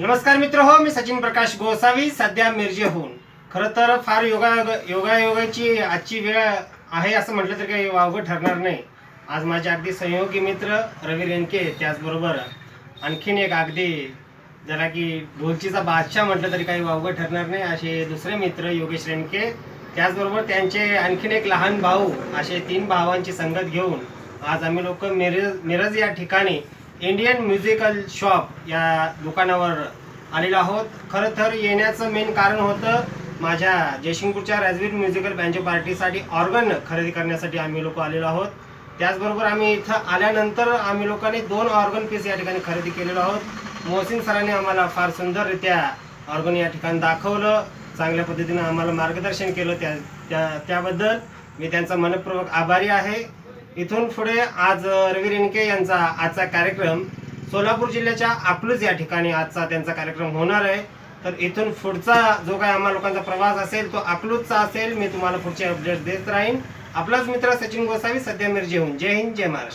नमस्कार मित्र हो मी सचिन प्रकाश गोसावी सध्या मिरजेहून. खरं तर फार योगा योगायोगाची आजची वेळ आहे असं म्हटलं तर काही वावगं ठरणार नाही. आज माझे अगदी सहयोगी मित्र रवी रेणके त्याचबरोबर आणखीन एक अगदी ज्याला की ढोलचीचा बादशाह म्हटलं तरी काही वावगं ठरणार नाही असे दुसरे मित्र योगेश रेणके. त्याचबरोबर त्यांचे आणखीन एक लहान भाऊ असे तीन भावांची संगत घेऊन आज आम्ही लोक मिरज मिरज या ठिकाणी इंडियन म्युझिकल शॉप या दुकानावर आलेलो आहोत. खरं तर येण्याचं मेन कारण होतं माझ्या जयशिंगपूरच्या राजवीर म्युझिकल बँजो पार्टीसाठी ऑर्गन खरेदी करण्यासाठी आम्ही लोक आलेलो आहोत. त्याचबरोबर आम्ही इथं आल्यानंतर आम्ही लोकांनी दोन ऑर्गन पीस या ठिकाणी खरेदी केलेलो आहोत. मोहसिन सरांनी आम्हाला फार सुंदररित्या ऑर्गन या ठिकाणी दाखवलं चांगल्या पद्धतीनं आम्हाला मार्गदर्शन केलं त्या त्या त्याबद्दल. मी त्यांचा मनपूर्वक आभारी आहे. इथून पुढे आज रवी रेणके यांचा आजचा कार्यक्रम सोलापूर जिल्ह्याच्या अकलूज या ठिकाणी आजचा त्यांचा कार्यक्रम होणार आहे. तर इथून पुढचा जो काही आम्हा लोकांचा प्रवास असेल तो अकलूजचा असेल. मी तुम्हाला पुढचे अपडेट देत राहीन. आपलाच मित्र सचिन गोसावी सध्या मिरजेहून. जय हिंद जय महाराष्ट्र.